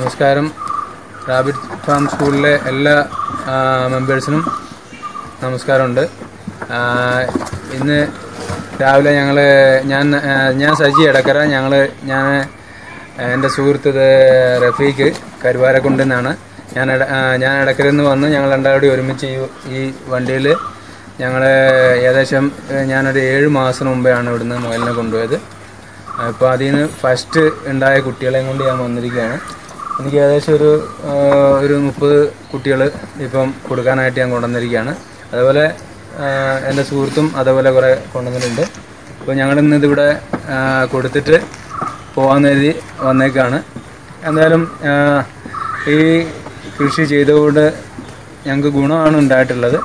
നമസ്കാരം. Rabbit farm സ്കൂളിലെ എല്ലാ മെമ്പേഴ്സിനും നമസ്കാരമുണ്ട്. ഇന്ന് രാവിലെ ഞങ്ങൾ ഞാൻ ഞാൻ സജി എടക്കര ഞങ്ങൾ ഞാൻ എന്റെ സുഹൃത്ത് റഫീഖ് കരുവാരക്കുണ്ടിൽ നിന്നാണ് ഞാൻ ഞാൻ ഇടക്കരയിൽ നിന്ന് വന്ന് ഞങ്ങൾ രണ്ടാളും ഒരുമിച്ച് ഈ ഈ വണ്ടിയിൽ ഞങ്ങൾ ഏകദേശം ഞാനൊരു ഏഴ് മാസം മുമ്പെയാണ് ഇവിടുന്ന് മുയലിനെ കൊണ്ടുപോയത്. അപ്പോൾ അതിൽ നിന്ന് ഫസ്റ്റ് ഉണ്ടായ കുട്ടികളെയും കൊണ്ട് ഞാൻ വന്നിരിക്കുകയാണ്. എനിക്ക് ഏകദേശം ഒരു ഒരു മുപ്പത് കുട്ടികൾ ഇപ്പം കൊടുക്കാനായിട്ട് ഞാൻ കൊണ്ടുവന്നിരിക്കുകയാണ്. അതുപോലെ എന്റെ സുഹൃത്തും അതേപോലെ കുറേ കൊണ്ടുവന്നിട്ടുണ്ട്. അപ്പോൾ ഞങ്ങൾ ഇന്ന് ഇതിവിടെ കൊടുത്തിട്ട് പോകാൻ കരുതി വന്നേക്കാണ്. എന്തായാലും ഈ കൃഷി ചെയ്തുകൊണ്ട് ഞങ്ങൾക്ക് ഗുണമാണ് ഉണ്ടായിട്ടുള്ളത്.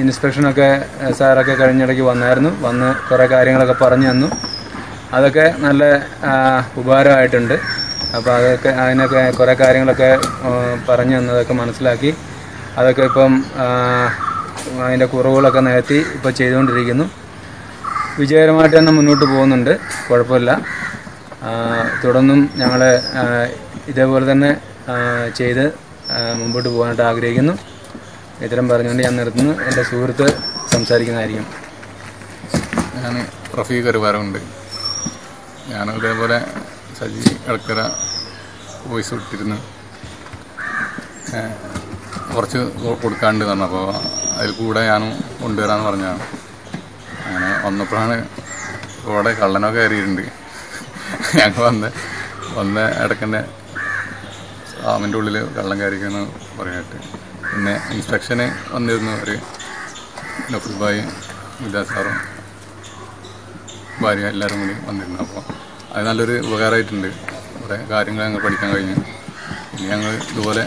ഇൻസ്പെക്ഷനൊക്കെ സാറൊക്കെ കഴിഞ്ഞിടയ്ക്ക് വന്നായിരുന്നു. വന്ന് കുറേ കാര്യങ്ങളൊക്കെ പറഞ്ഞു തന്നു. അതൊക്കെ നല്ല ഉപകാരമായിട്ടുണ്ട്. അപ്പോൾ അതൊക്കെ അതിനൊക്കെ കുറേ കാര്യങ്ങളൊക്കെ പറഞ്ഞു തന്നതൊക്കെ മനസ്സിലാക്കി അതൊക്കെ ഇപ്പം അതിന്റെ കുറവുകളൊക്കെ നികത്തി ഇപ്പോൾ ചെയ്തുകൊണ്ടിരിക്കുന്നു. വിജയകരമായിട്ട് തന്നെ മുന്നോട്ട് പോകുന്നുണ്ട്. കുഴപ്പമില്ല. തുടർന്നും ഞങ്ങൾ ഇതേപോലെ തന്നെ ചെയ്ത് മുമ്പോട്ട് പോകാനായിട്ട് ആഗ്രഹിക്കുന്നു. ഇത്തരം പറഞ്ഞുകൊണ്ട് ഞാൻ നിർത്തുന്നു. എന്റെ സുഹൃത്ത് സംസാരിക്കുന്നതായിരിക്കും. ഞാൻ റഫീഖ് കരുവാരമുണ്ട് ഞാൻ ഇതേപോലെ സജി ഇടക്കര വോയിസ് വിട്ടിരുന്നു. കുറച്ച് കൊടുക്കാണ്ട് പറഞ്ഞു അപ്പോൾ അതിൽ കൂടെ ഞാനും കൊണ്ടുവരാമെന്ന് പറഞ്ഞാണ് അങ്ങനെ വന്നപ്പോഴാണ് ഇവിടെ കള്ളനൊക്കെ കയറിയിട്ടുണ്ട്. ഞങ്ങൾ വന്ന് വന്ന ഇടക്കന്റെ ഫാമിന്റെ ഉള്ളിൽ കള്ളൻ കയറിക്കുന്ന പറയാനായിട്ട് പിന്നെ ഇൻസ്പെക്ഷന് വന്നിരുന്നു ഒരു നഫുൽ ഭായി വിദ്യാ സാറും ഭാര്യ എല്ലാവരും കൂടി വന്നിരുന്നു. അപ്പോൾ അത് നല്ലൊരു ഉപകാരമായിട്ടുണ്ട്. കുറേ കാര്യങ്ങൾ ഞങ്ങൾ പഠിക്കാൻ കഴിഞ്ഞു. ഇനി ഞങ്ങൾ ഇതുപോലെ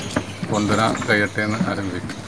കൊണ്ടുവരാൻ കഴിയട്ടെ എന്ന് ആരംഭിക്കും